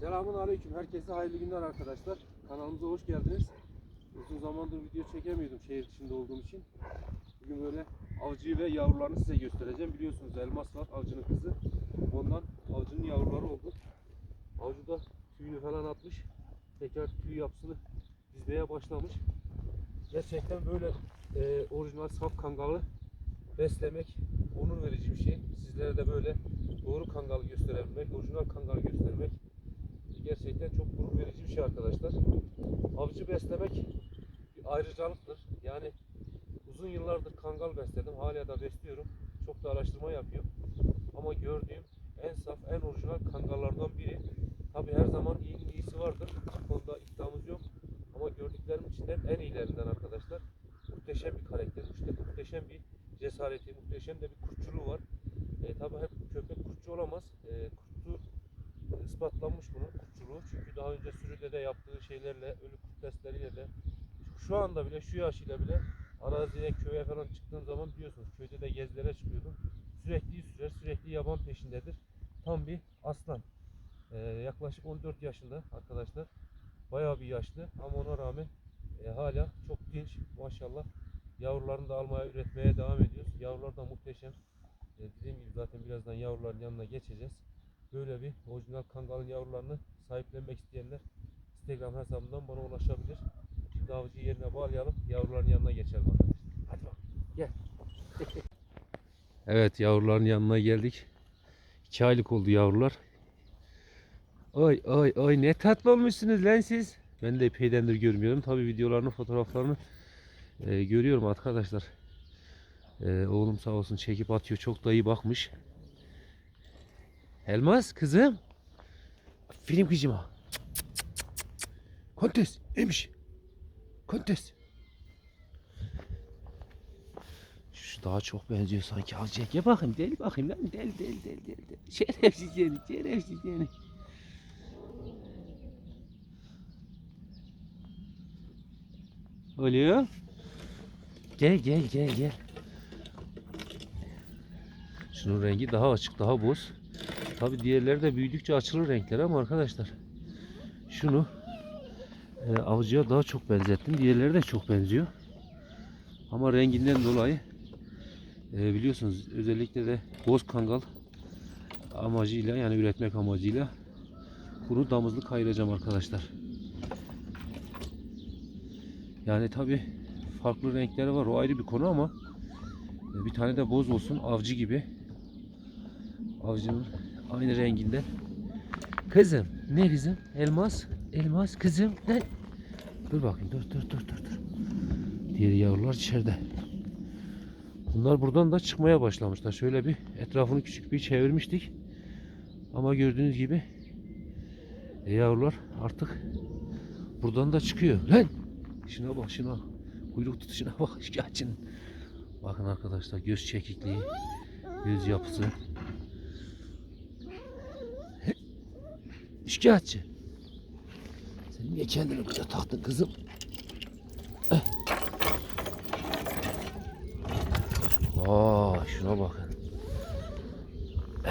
Selamun Aleyküm. Herkese hayırlı günler arkadaşlar. Kanalımıza hoş geldiniz. Uzun zamandır video çekemiyordum şehir dışında olduğum için. Bugün böyle avcıyı ve yavrularını size göstereceğim. Biliyorsunuz elmas var avcının kızı. Ondan avcının yavruları oldu. Avcı da tüyünü falan atmış. Tekrar tüy yapısını dizmeye başlamış. Gerçekten böyle e, orijinal saf kangalı beslemek onur verici bir şey. Sizlere de böyle doğru kangalı gösterebilmek, orijinal kangalı göstermek gerçekten çok gurur verici bir şey arkadaşlar. Avcı beslemek bir ayrıcalıktır. Yani uzun yıllardır kangal besledim. Hala da besliyorum. Çok da araştırma yapıyorum. Ama gördüğüm en saf, en orijinal kangallardan biri. Tabi her zaman iyinin iyisi vardır. Bu konuda iddiamız yok. Ama gördüklerim içinden en iyilerinden arkadaşlar. Muhteşem bir karakter, muhte- muhteşem bir cesareti, muhteşem de bir kurtçuluğu var. E, tabi hep köpek kurtçu olamaz. E, kurtçu ispatlanmış bunun kurtçuluğu. Çünkü daha önce sürüde de yaptığı şeylerle, ölü kurt testleriyle de şu anda bile, şu yaşıyla bile araziye, köye falan çıktığım zaman biliyorsunuz köyde de gezilere çıkıyordum. Sürekli sürer, sürekli yaban peşindedir. Tam bir aslan. E, yaklaşık 14 yaşında arkadaşlar. Bayağı bir yaşlı ama ona rağmen e, hala çok dinç maşallah. Yavrularını da almaya, üretmeye devam ediyoruz. Yavrular da muhteşem. E, dediğim gibi zaten birazdan yavruların yanına geçeceğiz. Böyle bir orijinal kangalın yavrularını sahiplenmek isteyenler Instagram hesabından bana ulaşabilir. Şimdi avcıyı yerine bağlayalım. Yavruların yanına geçelim arkadaşlar. Hadi bak. Gel. evet yavruların yanına geldik. 2 aylık oldu yavrular. Ay ay ay ne tatlı olmuşsunuz lan siz. Ben de epeydendir görmüyorum. Tabi videolarını, fotoğraflarını e, görüyorum arkadaşlar. E, oğlum sağ olsun çekip atıyor. Çok da iyi bakmış. Elmas kızım. Film kızıma. Kontes. Emiş. Kontes. Şu daha çok benziyor sanki. Azıcık ya bakayım. Deli bakayım lan. Deli deli deli deli. deli. Şerefsiz seni. Şerefsiz seni. Oluyor. Gel gel gel gel. Şunun rengi daha açık, daha boz. Tabi diğerleri de büyüdükçe açılır renkler ama arkadaşlar şunu e, avcıya daha çok benzettim. Diğerleri de çok benziyor. Ama renginden dolayı e, biliyorsunuz özellikle de boz kangal amacıyla yani üretmek amacıyla bunu damızlık ayıracağım arkadaşlar. Yani tabi farklı renkleri var o ayrı bir konu ama e, bir tane de boz olsun avcı gibi avcının aynı renginde. Kızım ne kızım? Elmas. Elmas kızım. Ne? Dur bakayım dur dur dur dur dur. Diğer yavrular içeride. Bunlar buradan da çıkmaya başlamışlar. Şöyle bir etrafını küçük bir çevirmiştik. Ama gördüğünüz gibi e, yavrular artık buradan da çıkıyor. Lan! Şuna bak şuna. Kuyruk tutuşuna bak şikayetçinin. Bakın arkadaşlar göz çekikliği, göz yapısı. Şikayetçi. Sen niye kendini buraya taktın kızım? Eh. Aa, şuna bakın. Eh.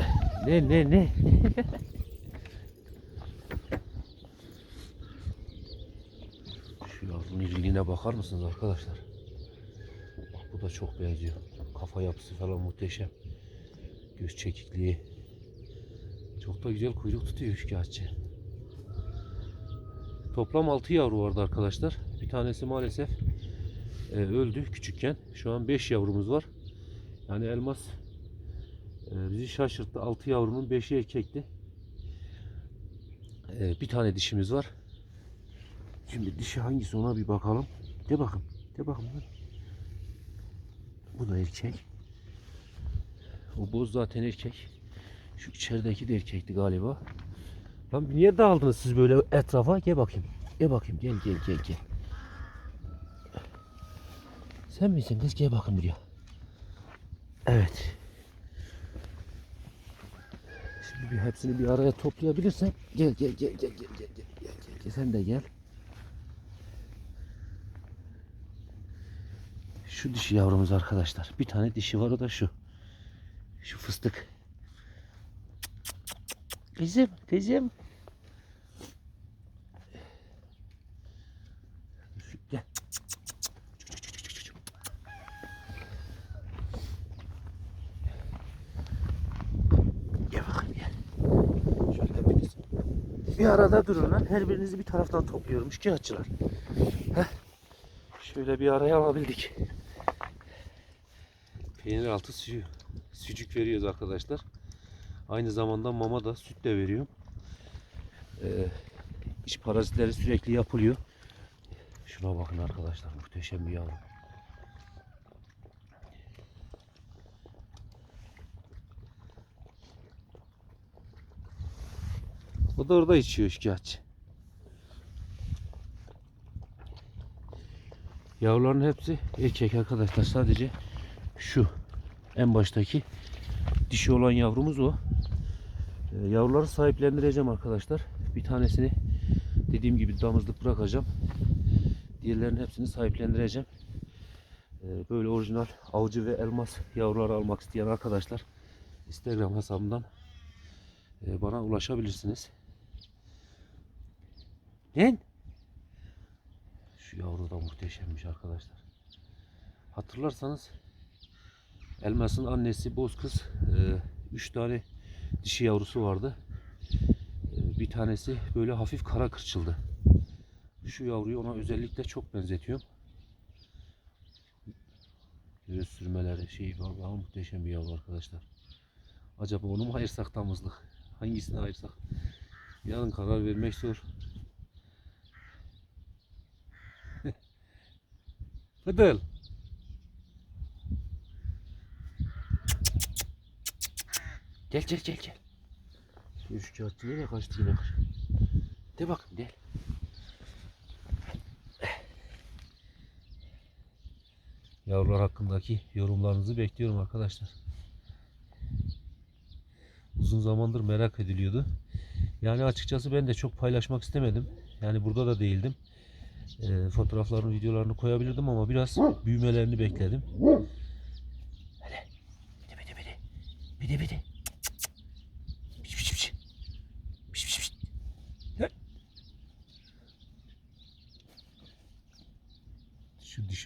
Eh. Ne ne ne? Şu yavrunun iriliğine bakar mısınız arkadaşlar? Bak bu da çok benziyor. Kafa yapısı falan muhteşem. Göz çekikliği. Çok da güzel kuyruk tutuyor şikayetçi. Toplam 6 yavru vardı arkadaşlar. Bir tanesi maalesef e, öldü küçükken. Şu an 5 yavrumuz var. Yani elmas e, bizi şaşırttı. 6 yavrunun 5'i erkekti. E, bir tane dişimiz var. Şimdi dişi hangisi ona bir bakalım. De bakın. De bakın. Bu da erkek. O boz zaten erkek. Şu içerideki de erkekti galiba. Lan niye dağıldınız siz böyle etrafa? Gel bakayım. Gel bakayım. Gel gel gel gel. Sen misin kız? Gel bakayım buraya. Evet. Şimdi bir hepsini bir araya toplayabilirsen gel gel gel gel gel gel gel gel gel, gel. sen de gel. Şu dişi yavrumuz arkadaşlar. Bir tane dişi var o da şu. Şu fıstık. Kızım, kızım. Bir arada durun. Her birinizi bir taraftan topluyorum. Şikayetçiler. Heh. Şöyle bir araya alabildik. Peynir altı suyu. Sücük veriyoruz arkadaşlar. Aynı zamanda mama da süt de veriyorum. Ee, iş parazitleri sürekli yapılıyor. Şuna bakın arkadaşlar. Muhteşem bir yavru. O da orada içiyor şikayetçi. Yavruların hepsi erkek arkadaşlar. Sadece şu en baştaki dişi olan yavrumuz o. Ee, yavruları sahiplendireceğim arkadaşlar. Bir tanesini dediğim gibi damızlık bırakacağım. Diğerlerinin hepsini sahiplendireceğim. Ee, böyle orijinal avcı ve elmas yavruları almak isteyen arkadaşlar Instagram hesabımdan e, bana ulaşabilirsiniz. Lan! Şu yavru da muhteşemmiş arkadaşlar. Hatırlarsanız Elmas'ın annesi Bozkız 3 tane dişi yavrusu vardı. E, bir tanesi böyle hafif kara kırçıldı. Şu yavruyu ona özellikle çok benzetiyorum. Göğüs sürmeleri şey vallahi muhteşem bir yavru arkadaşlar. Acaba onu mu ayırsak damızlık? Hangisini ayırsak? Yarın karar vermek zor. Fıdıl. Gel gel gel gel. Şu şu kağıtçı nereye kaçtı yine? De bakayım gel. Yavrular hakkındaki yorumlarınızı bekliyorum arkadaşlar. Uzun zamandır merak ediliyordu. Yani açıkçası ben de çok paylaşmak istemedim. Yani burada da değildim. Ee, fotoğraflarını, videolarını koyabilirdim ama biraz büyümelerini bekledim. Bide bide bide. Bide bide. Piş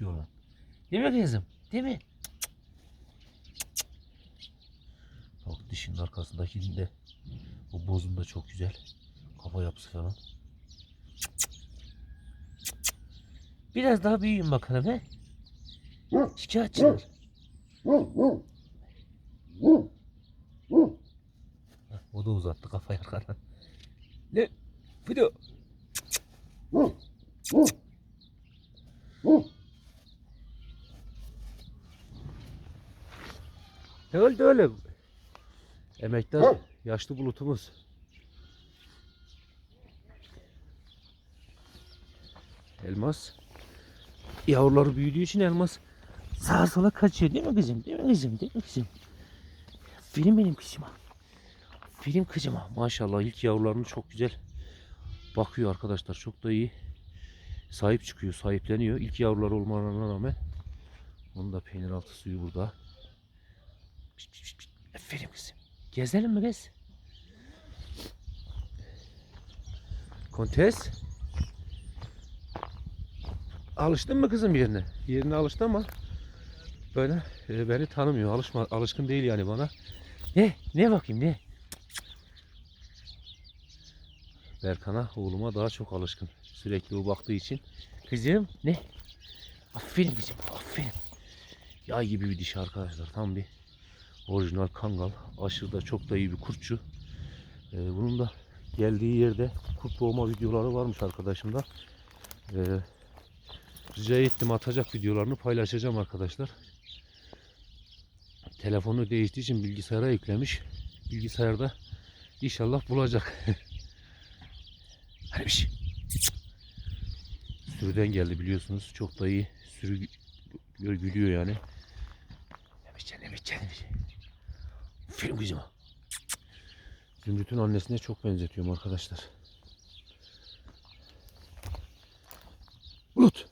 Olan. Değil mi kızım? Değil mi? Bak dişinin arkasındaki de o bozum da çok güzel. Kafa yapısı falan. Biraz daha büyüyün bakalım he. Şikayetçiler. O da uzattı kafayı arkadan. Ne? Fıdo. Oldu oğlum? Emektar yaşlı bulutumuz. Elmas. Yavruları büyüdüğü için elmas sağa sola kaçıyor değil mi kızım? Değil mi kızım? Değil mi kızım? Film benim kızıma. Film kızıma. Maşallah ilk yavrularını çok güzel bakıyor arkadaşlar. Çok da iyi. Sahip çıkıyor, sahipleniyor. İlk yavrular olmalarına rağmen. Onun da peynir altı suyu burada. Aferin kızım. Gezelim mi kız? Kontes. Alıştın mı kızım yerine? Yerine alıştı ama böyle e, beni tanımıyor. Alışma, alışkın değil yani bana. Ne? Ne bakayım ne? Berkan'a oğluma daha çok alışkın. Sürekli o baktığı için. Kızım ne? Aferin kızım aferin. Yay gibi bir dişi arkadaşlar. Tam bir orijinal kangal. Aşırı da çok da iyi bir kurtçu. Ee, bunun da geldiği yerde kurt boğma videoları varmış arkadaşımda. Ee, rica ettim atacak videolarını paylaşacağım arkadaşlar. Telefonu değiştiği için bilgisayara yüklemiş. Bilgisayarda inşallah bulacak. Hadi bir şey. Sürüden geldi biliyorsunuz. Çok da iyi sürü gü- gülüyor yani. Ne biçen ne biçen ne biçen. Film kızım o. Zümrüt'ün annesine çok benzetiyorum arkadaşlar. Bulut.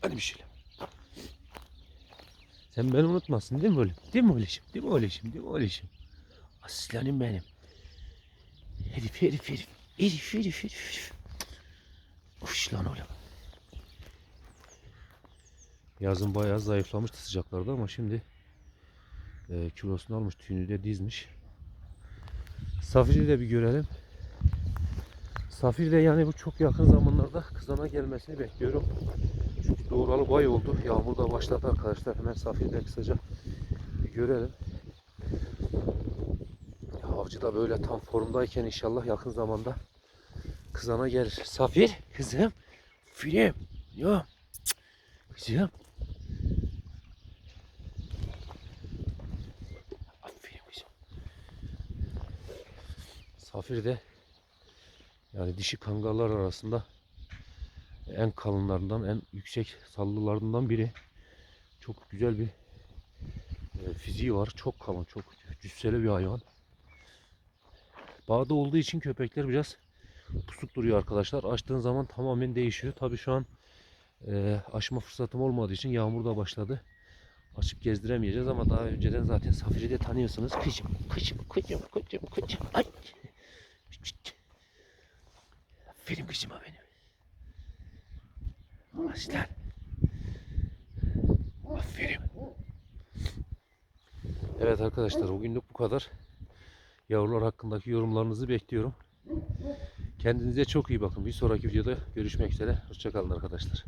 Hadi bir şeyler. Sen beni unutmazsın değil mi oğlum? Değil mi oğlum? Değil mi oğlum? Değil mi oğlum? Aslanım benim. Herif herif. Herif herif herif. herif. Uş lan oğlum. Yazın bayağı zayıflamıştı sıcaklarda ama şimdi e, kilosunu almış, tüyünü de dizmiş. Safir'i de bir görelim. Safir de yani bu çok yakın zamanlarda kızana gelmesini bekliyorum. Çünkü doğuralı bay oldu. Yağmur da başladı arkadaşlar. Hemen Safir'i de kısaca bir görelim. Avcı da böyle tam formdayken inşallah yakın zamanda kızana gelir. Safir kızım. Film. Yok. Kızım. Aferin kızım. Safir de yani dişi kangallar arasında en kalınlarından, en yüksek sallılarından biri. Çok güzel bir e, fiziği var. Çok kalın, çok cüsseli bir hayvan. Bağda olduğu için köpekler biraz pusuk duruyor arkadaşlar. Açtığın zaman tamamen değişiyor. Tabii şu an e, açma fırsatım olmadığı için yağmur da başladı. Açıp gezdiremeyeceğiz ama daha önceden zaten Safir'i de tanıyorsunuz. Kıcım, kıcım, kıcım, kıcım, kıcım. Ay. Aferin kızıma benim. Aslan. Aferin. Evet arkadaşlar bugünlük bu kadar. Yavrular hakkındaki yorumlarınızı bekliyorum. Kendinize çok iyi bakın. Bir sonraki videoda görüşmek üzere. Hoşçakalın arkadaşlar.